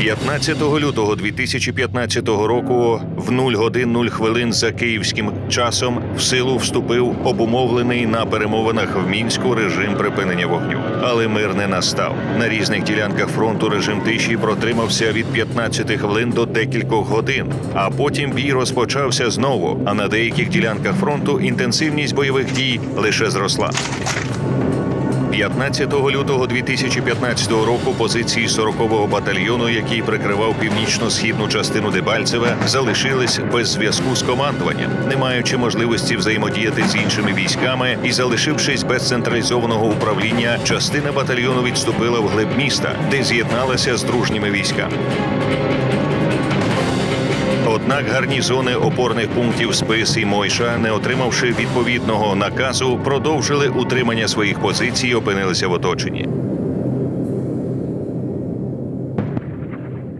15 лютого 2015 року в 0 годин 0 хвилин за київським часом в силу вступив обумовлений на перемовинах в мінську режим припинення вогню. Але мир не настав. На різних ділянках фронту режим тиші протримався від 15 хвилин до декількох годин. А потім бій розпочався знову. А на деяких ділянках фронту інтенсивність бойових дій лише зросла. 15 лютого 2015 року позиції 40-го батальйону, який прикривав північно-східну частину Дебальцеве, залишились без зв'язку з командуванням, не маючи можливості взаємодіяти з іншими військами і залишившись без централізованого управління, частина батальйону відступила в глиб міста, де з'єдналася з дружніми військами. Однак гарнізони опорних пунктів Спис і Мойша, не отримавши відповідного наказу, продовжили утримання своїх позицій опинилися в оточенні.